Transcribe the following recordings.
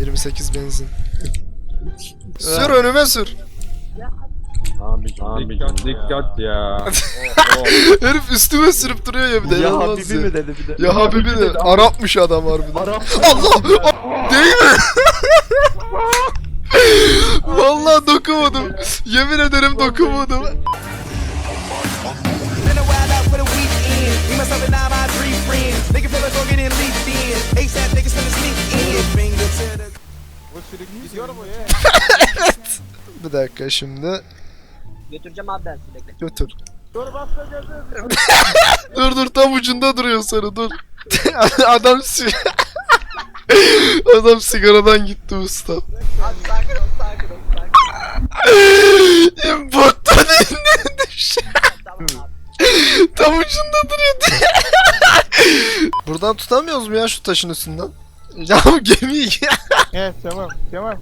28 benzin. Sür önüme sür. Abicim, abicim dikkat ya. Herif üstüme sürüp duruyor ya bir de. Ya Habibi mi dedi bir de. Ya Habibi de Arapmış adam harbiden. Arap. Allah! Değil mi? Vallahi dokunmadım. Yemin ederim dokunmadım. Been a while out for the weekend. Me, myself, and all my three friends. Nigga feel like I'm getting leaked in. ASAP niggas finna sneak in. Finger to the Bir dakika şimdi. Götüreceğim abi ben sizi bekle. Götür. dur dur tam ucunda duruyor sarı dur. Adam si Adam sigaradan gitti usta. Abi sakin ol sakin ol sakin ol. Bottan eline düş. Tamam abi. Tam ucunda duruyor. Buradan tutamıyoruz mu ya şu taşın üstünden? Ya gemiyi Evet tamam tamam.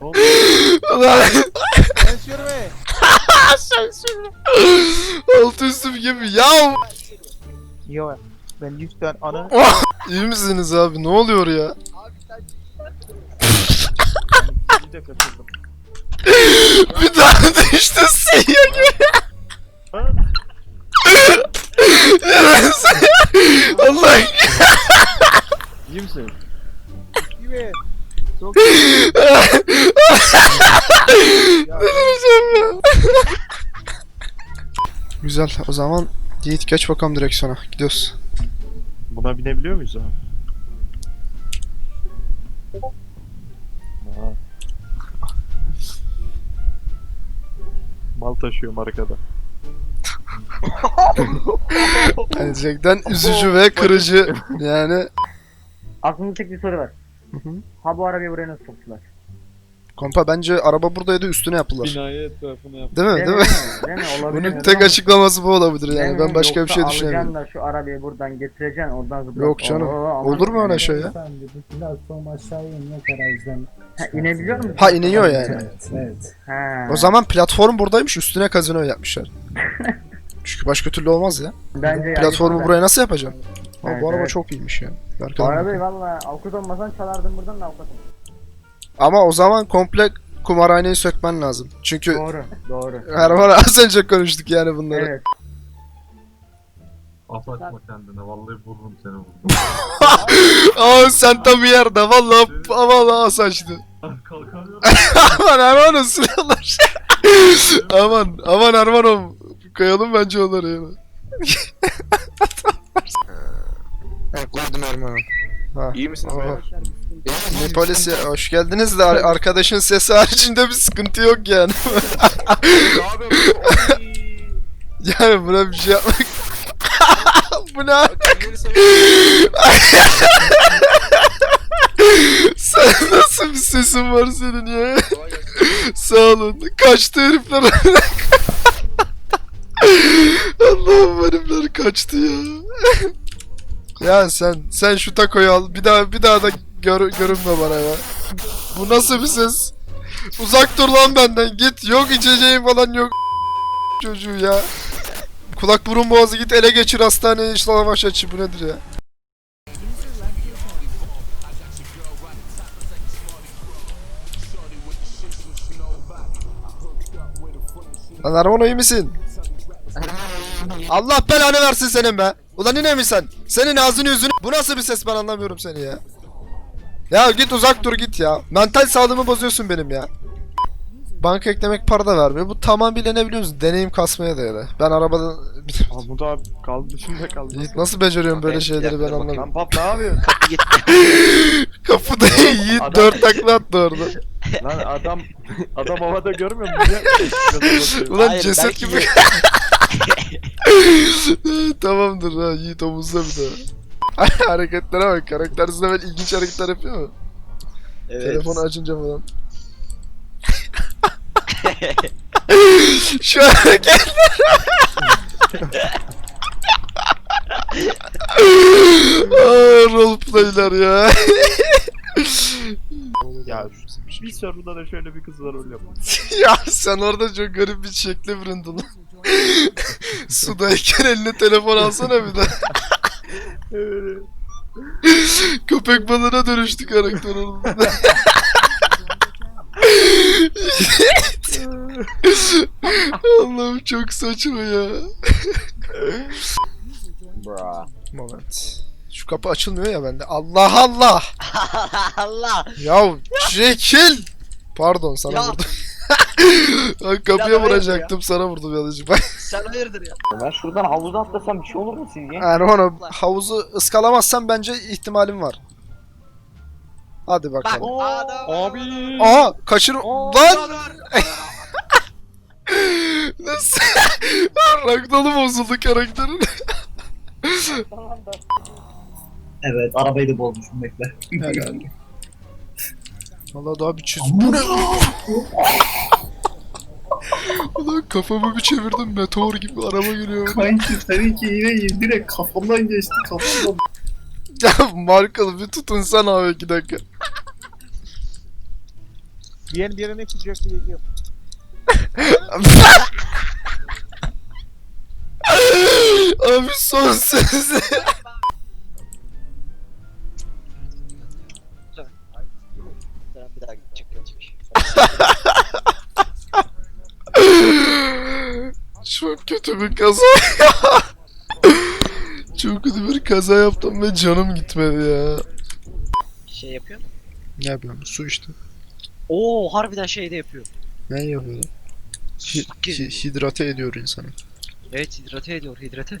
Ulan Ben sürme. altı üstü bir gemi ya. Yok ben 100 tane ananı İyi misiniz abi ne oluyor ya? Abi sen bir de kaçırdım. Bir daha düştü sıyır gibi. Allah İyi misin? Evet. Çok ya. Güzel o zaman Yiğit geç bakalım direksiyona gidiyoruz. Buna binebiliyor muyuz abi? Aa. Mal taşıyorum arkada. Gerçekten üzücü ve kırıcı yani. Aklımda tek bir soru var. Hı hı. Ha bu arabayı buraya nasıl soktular? Kompa bence araba buradaydı üstüne yaptılar. Binayı etrafına yap. Değil mi? Değil mi? Değil mi? Olabilir. Bunun tek açıklaması bu olabilir Değil yani. mi? Ben başka bir şey Yoksa düşünemiyorum. Alacaksın da şu arabayı buradan getireceksin oradan zıplat. Yok canım. Oo, aman Olur mu öyle şey ya? Efendim bu platform aşağıya iniyor garajdan. Ha, inebiliyor musun? Ha iniyor yani. Evet, evet. Ha. O zaman platform buradaymış üstüne kazino yapmışlar. Çünkü başka türlü olmaz ya. Bence Platformu yani- buraya nasıl yapacaksın? Ama Evet, bu araba evet. çok iyiymiş ya. Bu Arkadan arabayı valla avukat olmasan çalardım buradan da avukatım. Ama o zaman komple kumarhaneyi sökmen lazım. Çünkü Doğru. Doğru. Erman az önce konuştuk yani bunları. Evet. Atlatma kendine vallahi vururum seni vururum. Aa sen tam bir yerde vallahi vallahi as açtı. Kalkamıyorum. aman Erman'ım silahlar. aman aman Erman'ım. Kayalım bence onları ya. Koydum Erman'ım. Ha. İyi misiniz Aha. beyler? Ne polisi hoş geldiniz de ar- arkadaşın sesi haricinde bir sıkıntı yok yani. yani buna bir şey yapmak. Bu ne? Sen nasıl bir sesin var senin ya? Sağ olun. Kaçtı herifler. Allah'ım herifler kaçtı ya. ya sen sen şu takoyu al. Bir daha bir daha da gör, görünme bana ya. Bu nasıl bir ses? Uzak dur lan benden. Git. Yok içeceğim falan yok. Çocuğu ya. Kulak burun boğazı git ele geçir hastaneye işte lavaş açı bu nedir ya? Lan Armano iyi misin? Allah belanı versin senin be. Ulan yine mi sen? Senin ağzını yüzünü... Bu nasıl bir ses ben anlamıyorum seni ya. Ya git uzak dur git ya. Mental sağlığımı bozuyorsun benim ya. Banka eklemek para da vermiyor. Bu tamamıyla ne biliyor musun? Deneyim kasmaya dayalı. Ben arabada... Da abi kaldı dışında kaldı. Yiğit nasıl beceriyorum böyle şeyleri ben anlamadım. Lan pap ne yapıyorsun? Kapıda Yiğit Adam- dört takla attı orada. Lan adam adam havada görmüyor musun? Ya? Ulan Hayır, ceset belki gibi. Tamamdır ha Yiğit omuzda bir daha. Hareketlere bak. Karaktersinde böyle ilginç hareketler yapıyor mu? Evet. Telefonu açınca falan. Şu hareketler. Aa, roleplayler ya. ya bir soruda da şöyle bir kız var öyle ya sen orada çok garip bir şekle büründün. Sudayken eline telefon alsana bir de. Evet. Köpek balığına dönüştü karakter orada. Allah'ım çok saçma ya. Bra. Moment. Şu kapı açılmıyor ya bende. Allah Allah. Allah. Ya çekil. Pardon sana Ya. vurdum. Ben kapıya hayırdır vuracaktım sana vurdum yanlışlıkla. Sen hayırdır ya. Ben şuradan havuza atlasam bir şey olur mu sizce? yani onu havuzu ıskalamazsan bence ihtimalim var. Hadi Bak bakalım. adam. Abi. Aha kaçır lan nasıl Ragnalı bozuldu karakterin. Evet arabayı da bozmuşum bekle. Helal. Valla daha bir çiz. Bu ne? Ulan kafamı bir çevirdim meteor gibi araba geliyor. Kanki seninki yine direkt kafamdan geçti kafamdan. Ya Markalı bir tutun sen abi iki dakika. Diğer diğerine kucaklayacağım. abi son söz. Kötü bir kaza. Çok kötü bir kaza yaptım ve canım gitmedi ya. Şey yapıyor mu? Ne yapıyorum? Su işte. Oo harbiden şey de yapıyor. Ne yapıyorum? Hi- hi- hidrate ediyor insanı. Evet hidrate ediyor hidrate.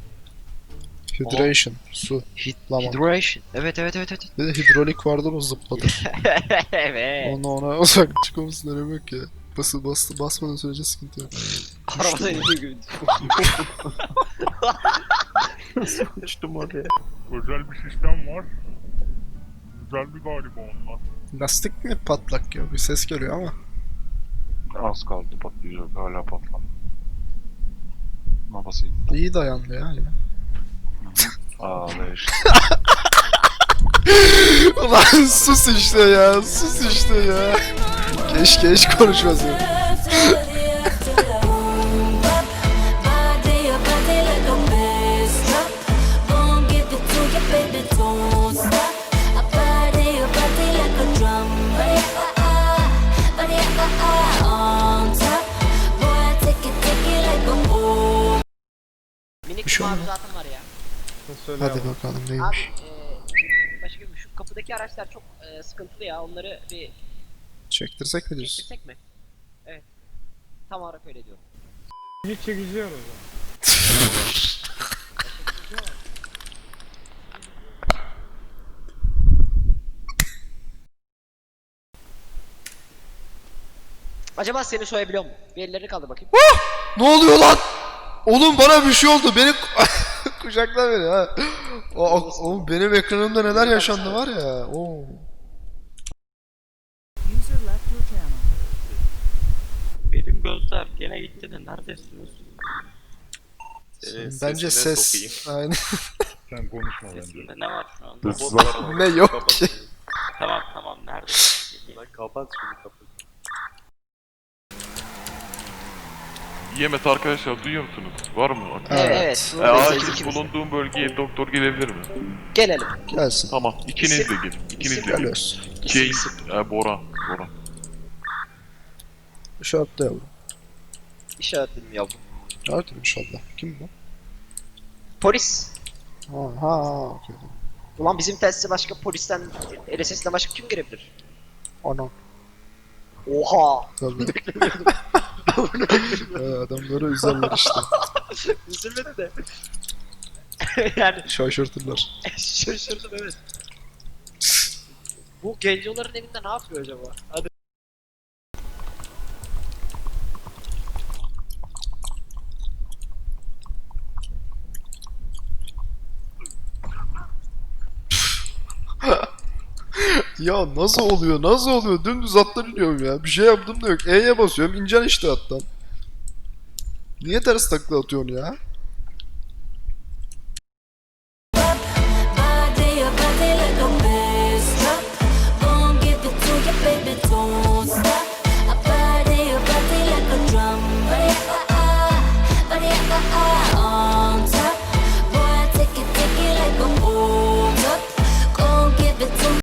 Hydration. Su. Hid Lama. hydration. Evet evet evet evet. Bir de hidrolik vardır o zıplatır. evet. Ona ona uzak çıkmaması ne demek ya. Bası bastı basmadan sürece sıkıntı yok. Arabada iniyor gibi. Uçtum oraya. Özel bir sistem var. Güzel bir galiba onlar. Lastik mi patlak ya? Bir ses geliyor ama. Az kaldı patlayacak hala patlam. Nabası İyi dayandı ya. yine. Ağla işte. Ulan sus işte ya. Sus işte ya. Keşke hiç konuşmasın. Minik Bir şey var ya. Söyle Hadi bakalım Abi neymiş. e, başka bir şu kapıdaki araçlar çok e, sıkıntılı ya. Onları bir Çektirsek mi diyorsun? çektirsek mi? Evet. Tam olarak öyle diyorum. Hiç çekeceğim o zaman. Acaba seni soyabiliyor mu? Bir ellerini kaldır bakayım. Ne oluyor lan? Oğlum bana bir şey oldu. Beni kucakla beni ha. O- oğlum benim ekranımda neler yaşandı var ya. Oo. Benim gene gitti de neredesiniz? Bence ses. Aynen. Sen konuşma bence. Sesinde ne var şu anda? Bot var. ne yok ki. Tamam tamam neredesiniz? Kapat şunu kapat. Yemet arkadaşlar duyuyor musunuz? Var mı? Evet. Evet. E, buradayız acil ikimiz. bulunduğum bölgeye doktor gelebilir mi? Gelelim. Gelsin. Tamam. ikiniz de gelin. İkiniz de gelin. Geliyorsun. Şey, e, Bora. Bora. Şartta yavrum. İşaretledim yavrum. Hadi inşallah. Kim bu? Polis. Ha ha. okey. Ulan bizim testi başka polisten, LSS'den başka kim girebilir? Ana. Oha! Tabii. Ee, adamları üzerler işte. Üzülmedi de. yani Şaşırtırlar. şaşırdım evet. Bu gencoların evinde ne yapıyor acaba? Hadi. Ya nasıl oluyor? Nasıl oluyor? Dümdüz attan iniyorum ya. Bir şey yaptım da yok. E'ye basıyorum. İneceksin işte attan. Niye ters takla atıyorsun ya?